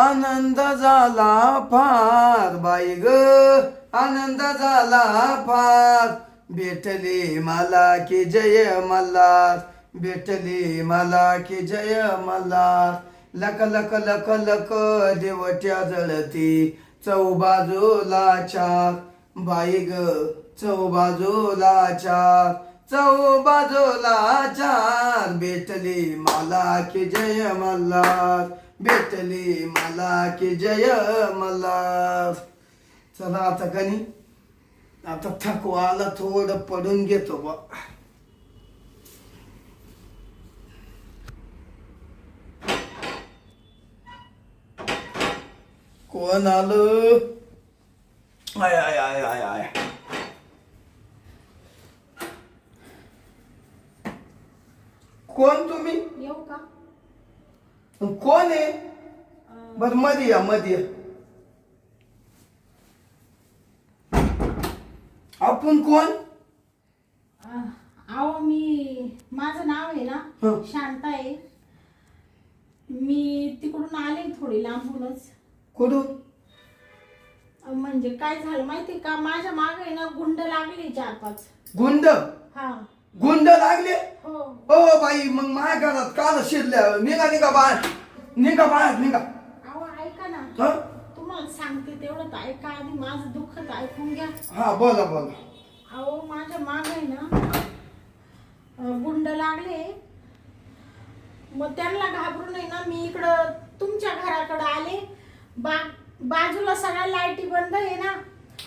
आनंद झाला फार बाई ग. आनंद झाला फार. भेटली मला की जय मल्हार. भेटली मला की जय मल्हार. लक लक लक लक देवट्या जळती चौबाजूला चार. बाई ग चौबाजूला चार. चौ बाजूला चार भेटली मला की जय मल्हार. भेटली मला की जय मल्हार. चला आता कनी आता थकवाला थोडं पडून घेतो बा कोण आलं? आय आय आय आय आय. कोण तुम्ही? येऊ का? कोण आहे? बरमध्ये या मध्ये या. आपण कोण? अं, अहो मी माझं नाव आहे ना हं. शांता आहे. मी तिकडून आले थोडी लांबूनच. कुठून? अं, म्हणजे काय झालं माहिती का? माझ्या मागे ना गुंड लागले चार पाच गुंड? हा. गुंड लागले? हो. बाई मग माझ्या घरात काल शिरल्या. निघा निघा बाहेर. निघा बाहेर निघा. अहो ऐका ना. हं? तुम्हाला सांगते तेवढं तर ऐका आधी. माझं दुःख तर ऐकून घ्या. हा बोला बोला. अहो माझ्या मागे ना अं, गुंड लागले. मग त्यांना घाबरून आहे ना मी इकडं तुमच्या घराकडे आले. बा बाजूला सगळ्या लाईटी बंद आहे ना.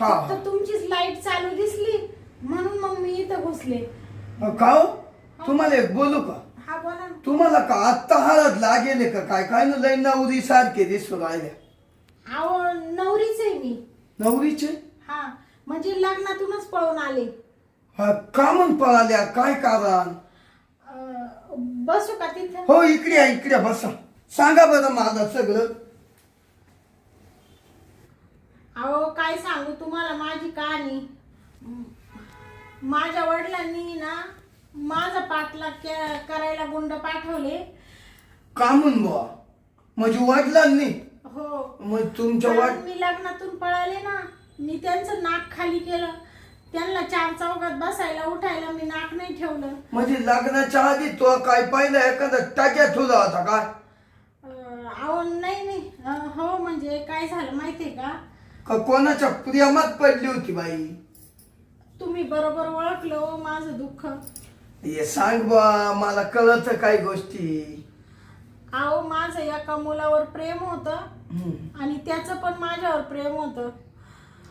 हा. फक्त तुमचीच लाइट चालू दिसली. म्हणून मग मी इथं घुसले. का हो. तुम्हाला एक बोलू का? हा बोला ना. तुम्हाला का आत्ता हळद लागेल का? काय काय ना लय नवरी सारखे दिसू राहिल्या. अहो नवरीच आहे मी. नवरीचे? हा म्हणजे लग्नातूनच पळून आले. हा का म्हणून पळाल्या? काय कारण? अं, बसू का तिथं? हो इकडे या इकडे बसा. सांगा बरं मला सगळं. अहो काय सांगू तुम्हाला? माझी कहाणी म- माझ्या वडिलांनी ना माझा के- करायला गुंड पाठवले. का म्हणून बुवा? म्हणजे वडिलांनी? हो. मग तुमच्या कारण वाट मी लग्नातून पळाले ना मी त्यांचं नाक खाली केलं. त्यांना चार चौकात बसायला उठायला मी नाक नाही ठेवलं. म्हणजे लग्नाच्या आधी तो काय पाहिलं एखादा टाक्या ठेवला होता अं, अहो नाही नाही. अं, हो म्हणजे काय झालं माहितीये का? का कोणाच्या प्रेमात पडली होती बाई? तुम्ही बरोबर ओळखलं हो माझं दुःख. हे सांग बा मला कळत काय गोष्टी. अहो माझं एका मुलावर प्रेम होतं हम्म. आणि त्याचं पण माझ्यावर प्रेम होतं.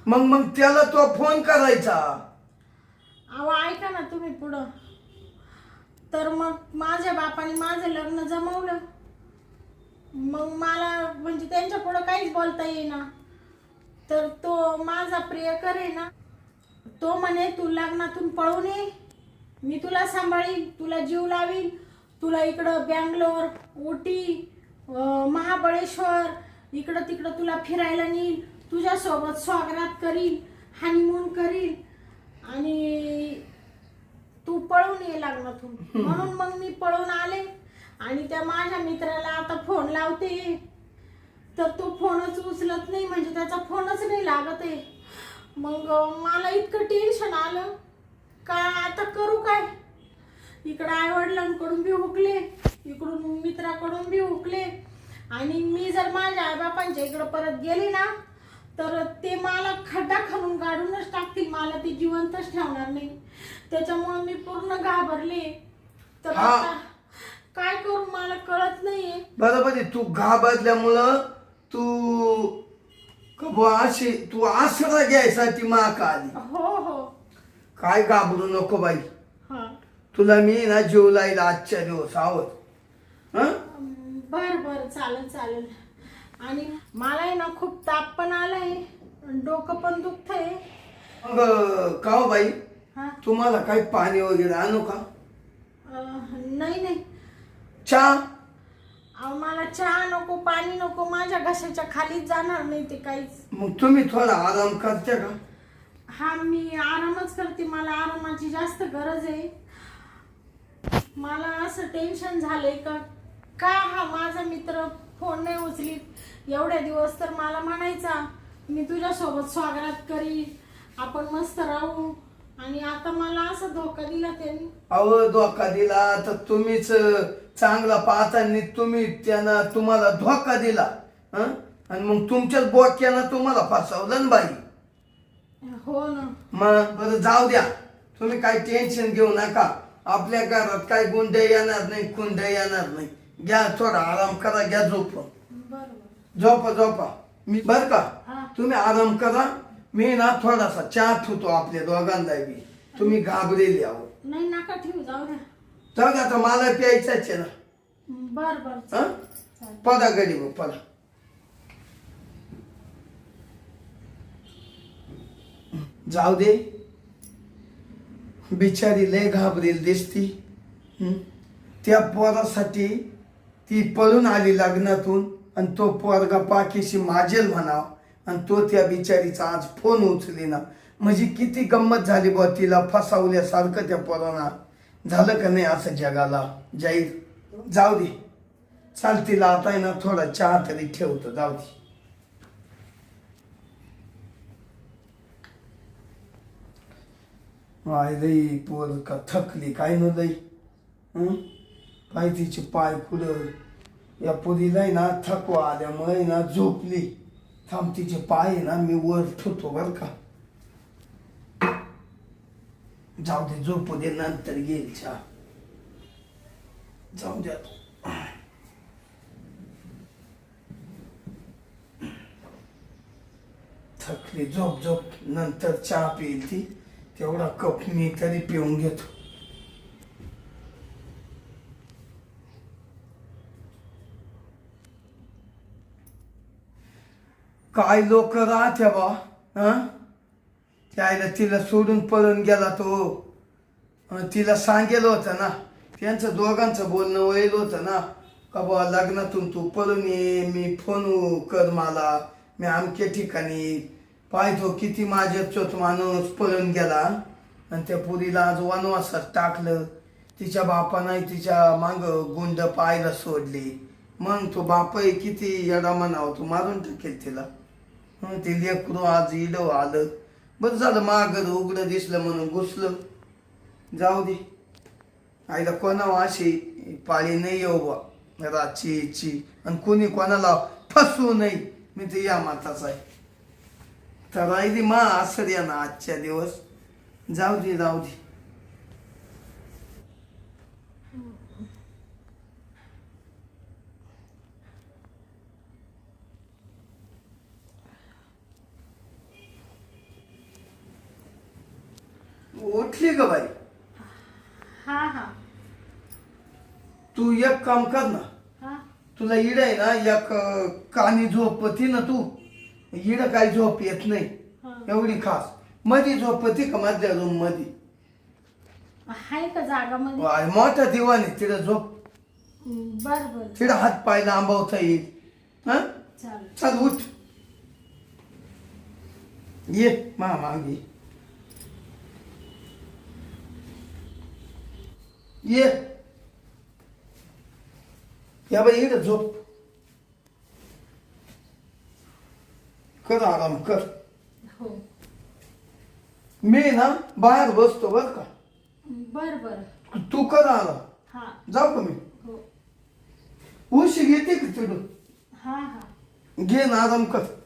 मग मग त्याला तो फोन करायचा. अहो ऐका ना तुम्ही पुढं. तर मग माझ्या बापाने माझं लग्न जमवलं. मग मला म्हणजे त्यांच्या पुढं काहीच बोलता येईना. तर तो माझा प्रियकर आहे ना तो म्हणे तू लग्नातून पळून ये. मी तुला सांभाळीन तुला जीव लावीन. तुला इकडं बँगलोर अं, महाबळेश्वर इकडं तिकडं तुला फिरायला नेईल तुझ्यासोबत स्वागत करील हनीमून करील आणि तू पळून ये लग्नातून. म्हणून मग मी पळून आले. आणि त्या माझ्या मित्राला आता फोन लावते. तर तो फोनच उचलत नाही म्हणजे त्याचा फोनच नाही लागत आहे. मग मला इतकं टेन्शन आलं. का आता करू काय? इकडं आई वडिलांकडून बी हुकले इकडून मित्राकडून बी हुकले. आणि मी जर माझ्या आईबापांच्या इकडं परत गेले ना तर ते मला खड्डा खणून काढूनच टाकतील. मला ते जिवंतच ठेवणार नाही. त्याच्यामुळे मी पूर्ण घाबरले. तर हा. आता काय करू मला कळत नाहीये. बरोबर आहे. तू घाबरल्यामुळं तू का बुवा अशी तू आसरा घ्यायसाठी माका आली हो हो. काय घाबरू नको बाई. हा. तुला मी ना जीव लाईल आजच्या दिवस आहोत हं? बर बर चालेल चालेल. आणि मला आहे ना खूप ताप पण आलाय डोकं पण दुखतंय. मग का हो बाई? हा? तुम्हाला काही पाणी वगैरे आणू का? अं, नाही नाही. चहा? अहो, मला चहा नको पाणी नको माझ्या घशाच्या खालीच जाणार नाही ते काहीच. मग तुम्ही थोडा आराम करते का? हा मी आरामच करते. मला आरामाची जास्त गरज आहे. मला असं टेन्शन झालंय का? का हा माझा मित्र फोन नाही उचलीत? एवढ्या दिवस तर मला म्हणायचा मी तुझ्यासोबत स्वागत करी आपण मस्त राहू. आणि आता मला असं धोका दिला त्यांनी. अहो धोका दिला. तर तुम्हीच चांगला पाहताना तुम्ही त्यांना तुम्हाला धोका दिला. हं? आणि मग तुमच्याच बोक्यानं तुम्हाला फसवलं ना बाई. हो ना. मग बरं जाऊ द्या. तुम्ही काही टेन्शन घेऊ नका. आपल्या घरात काही गुंड येणार नाही खुंड येणार नाही. घ्या थोडा आराम करा घ्या झोप बरोबर. झोपा झोपा. मी बर का? हा. तुम्ही आराम करा. मी ना थोडासा चहा ठेवतो आपल्या दोघांना बी तुम्ही घाबरेले आहो. नाही नका ठेवू जाऊ जाऊ द्या आता मला प्यायचाच आहे ना. बर बर हं? पदा गडी मग पदा. जाऊ दे. बिचारी लय घाबरेल दिसती. हं? त्या पोरासाठी ती पळून आली लग्नातून आणि तो पोरगा पाठीशी माजेल म्हणाव. आणि तो त्या बिचारीचा आज फोन उचली ना म्हणजे किती गंमत झाली बा तिला फसावल्यासारखं त्या पोरांना. झालं का नाही असं जगाला? जाईल. जाऊ दे. चाल तिला आता आहे ना थोडा चहा तरी ठेवतो. जाऊ दे. आय लई पोर का थकली. काय न लई? पाय तिचे पाय पुढं या पुरीला आहे ना थकवा आल्यामुळे ना झोपली. थांब तिचे पाय ना मी वर ठेवतो बर का. जाऊ दे झोपू दे नंतर घेईल चहा. जाऊ द्या थकली झोप झोप. नंतर चहा पिईल ती. तेवढा कप मी तरी पिऊन घेतो. काय लोक राहत्या बा हं? त्याला तिला सोडून पळून गेला तो. तिला सांगेल होतं ना त्यांचं दोघांचं बोलणं होईल होतं ना. का बा लग्नातून तू पळून ये मी फोन कर मला. मी आमच्या ठिकाणी पाहतो किती माझ्याचोच माणूस पळून गेला. आणि त्या पुरीला आज वनवासात टाकलं. तिच्या बापानं तिच्या माग गुंड पायला सोडली. मग तो बापही किती येडा म्हणावं तू मारून टाकेल तिला. ते लेकरू आज इडव आलं बरं झालं मागं उघडं दिसलं म्हणून घुसलं. जाऊ दे. आईला कोणावर अशी पाळी नाही येऊ बा रातची आणि कोणी कोणाला फसवू नाही. मी तर या माताचा आहे. तर राहिली मा असर या ना आजच्या दिवस. जाऊ दे जाऊ दे. उठली ग बाई. हा हा. तू एक काम कर ना. हा. तुला इड आहे ना एक अं, कानी झोपती ना तू इड काही झोप येत नाही. हा. एवढी खास. मधी झोपती का मधल्या रूममध्ये आहे का जागा मध्ये वाय, मोठा दिवाण आहे तिला झोप. बर बर. तिला हात पाय लांबवता येईल. हा? चालेल. चल उठ. ये मा मागे ये। या बाई इकडे झोप. कर आराम कर. हो. मी ना बाहेर बसतो बर का. बर बर. तू कर आराम. हा. जाऊ का मी? हो. उशी घेते का तिकडून? हा हा. घे ना आराम कर.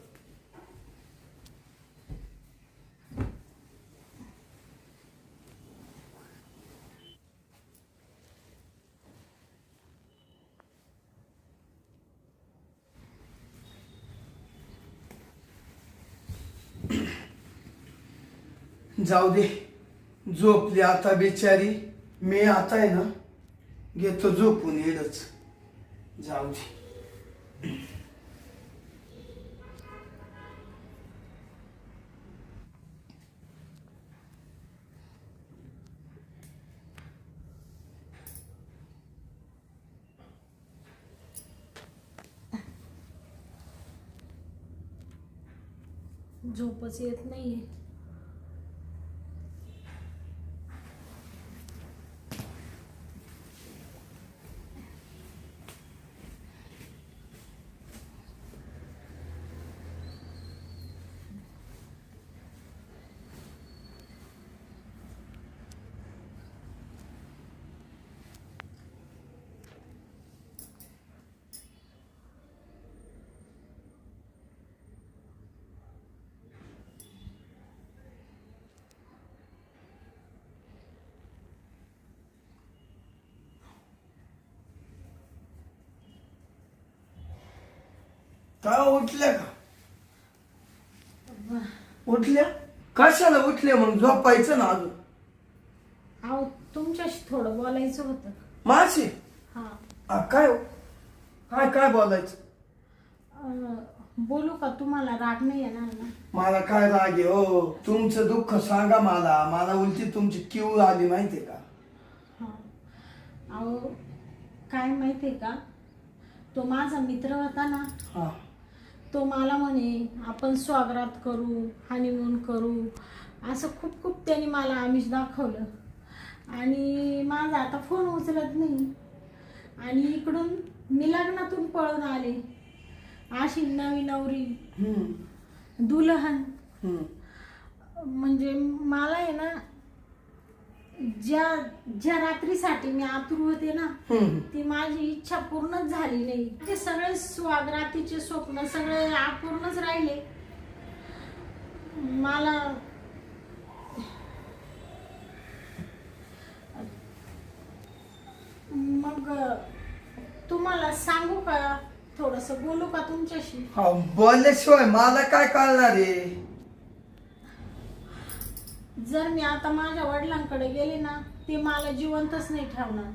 जाऊ दे. झोपली आता बिचारी. मी आता आहे ना घेतो झोपून येडच. जाऊ दे. झोपच येत नाहीये. का उठल्या का? उठल्या? कशाला उठल्या मग? झोपायचं ना अजून. अहो तुमच्याशी थोडं बोलायचं होतं. माशी हा. आ, काय हो? काय काय बोलायचं? अं, बोलू का? तुम्हाला राग नाही येणार ना? मला काय राग आहे हो? तुमचं दुःख सांगा मला. मला उलटी तुमची किव आली माहितीये का? हा. अहो काय माहितीये का? तो माझा मित्र होता ना? हा. तो मला म्हणे आपण स्वागत करू हनीमून करू. असं खूप खूप त्याने मला आमिष दाखवलं. आणि माझा आता फोन उचलत नाही. आणि इकडून मी लग्नातून पळून आले. अशी नवी नवरी. दुल्हन. म्हणजे मला आहे ना ज्या ज्या रात्रीसाठी मी आतुर होते ना हम्म. ती माझी इच्छा पूर्णच झाली नाही. ते सगळे स्वागरातीचे स्वप्न सगळे अपूर्णच राहिले. मला मग तुम्हाला सांगू का? थोडस बोलू का तुमच्याशी? हा, बोलल्याशिवाय मला काय कळणार आहे? जर मी आता माझ्या वडिलांकडे गेले ना ते मला जिवंतच नाही ठेवणार.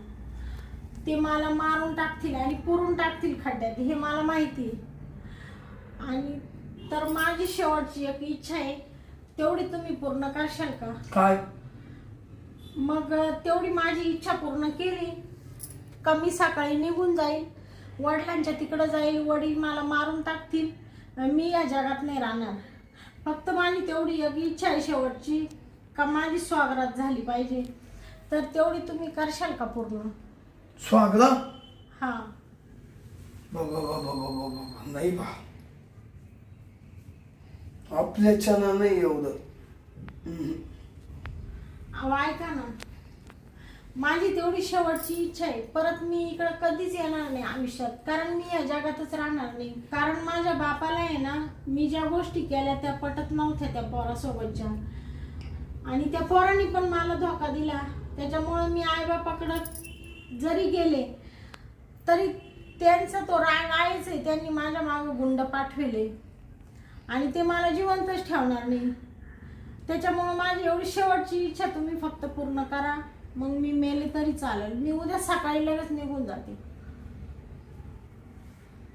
ते मला मारून टाकतील आणि पुरून टाकतील खड्ड्यात हे मला माहिती आहे. आणि तर माझी शेवटची एक इच्छा आहे तेवढी तुम्ही पूर्ण करशाल का? काय? मग तेवढी माझी इच्छा पूर्ण केली का मी सकाळी निघून जाईल वडिलांच्या तिकडं जाईल वडील मला मारून टाकतील मी या जगात नाही राहणार. फक्त माझी तेवढी एक इच्छा आहे शेवटची का माझी स्वागत झाली पाहिजे? तर तेवढी तुम्ही करशाल का पूर्ण? स्वागत? हा. बाबा बाबा बाबा बाबा नाही बा. आपल्याच्यानं नाही एवढं. हम्म. अहो ऐका ना. माझी तेवढी शेवटची इच्छा आहे. परत मी इकडं कधीच येणार नाही आयुष्यात. कारण मी या जगातच राहणार नाही. कारण माझ्या बापाला आहे ना मी ज्या गोष्टी केल्या त्या पटत नव्हत्या त्या पोरासोबतच्या. आणि त्या पोरांनी पण मला धोका दिला. त्याच्यामुळं मी आईबापाकडं जरी गेले तरी त्यांचा तो राग आहेच आहे. त्यांनी माझ्या मागं गुंड पाठविले. आणि ते मला जिवंतच ठेवणार नाही. त्याच्यामुळं माझी एवढी शेवटची इच्छा तुम्ही फक्त पूर्ण करा. मग मी मेले तरी चालेल. मी उद्या सकाळी लगेच निघून जाते.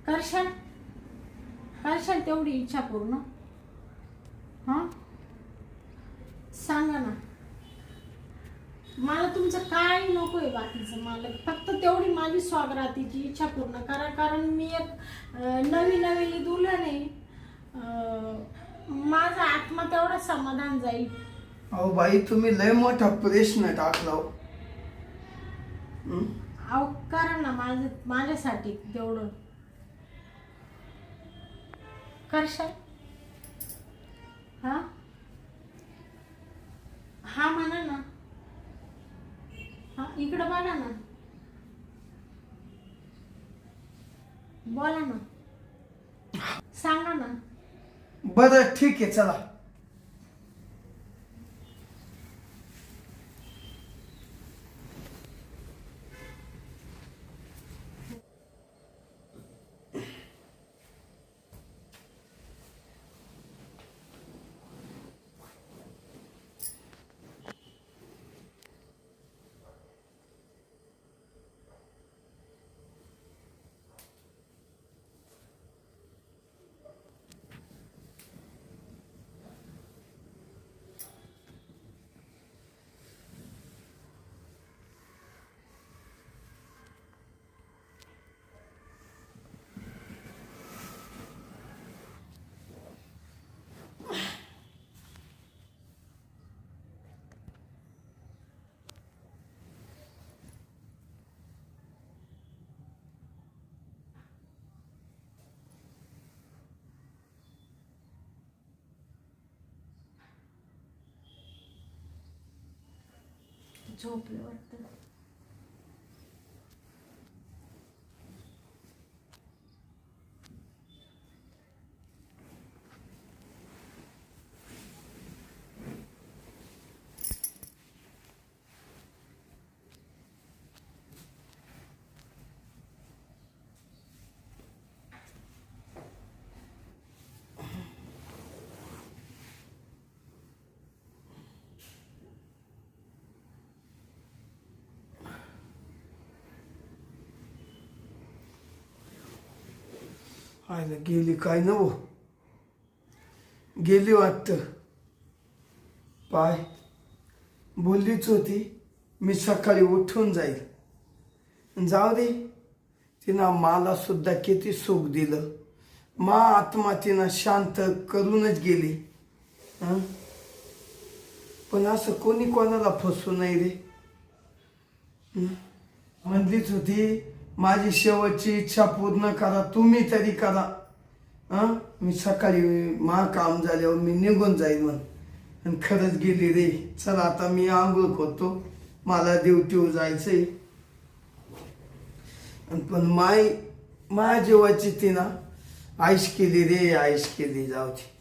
करशाल करशाल तेवढी इच्छा पूर्ण. हां? सांगा ना. मला तुमचं काय नकोय बाकीचं? मला फक्त तेवढी माझी स्वागरातीची इच्छा पूर्ण करा. कारण मी एक नवी नवी दुल्हन आहे. माझा आत्मा तेवढा समाधान जाईल. अहो बाई तुम्ही लय मोठा प्रश्न टाकला हो. अहो करा ना माझं माझ्यासाठी तेवढं. करशाल? हा? हा म्हणा ना. हा इकडं बघा ना. बोला ना. सांगा ना. बरं ठीक आहे चला. झोपले वाटतं आयला गेली काय नव? गेली वाटतं. पाय. बोललीच होती मी सकाळी उठून जाईल. जाऊ दे. तिनं मला सुद्धा किती सुख दिलं. मा आत्मा तिनं शांत करूनच गेली. पण असं कोणी कोणाला फसू नाही रे. म्हणलीच होती माझी शेवटची इच्छा पूर्ण करा. तुम्ही तरी करा. हां? मी सकाळी मा काम झाल्यावर मी निघून जाईल म्हण. आणि खरंच गेली रे. चला आता मी आंघोळ होतो मला ड्युटीवर जायचंय. आणि पण माय माझ्या जीवाची तिनं आईश केली रे आईश केली. जाऊची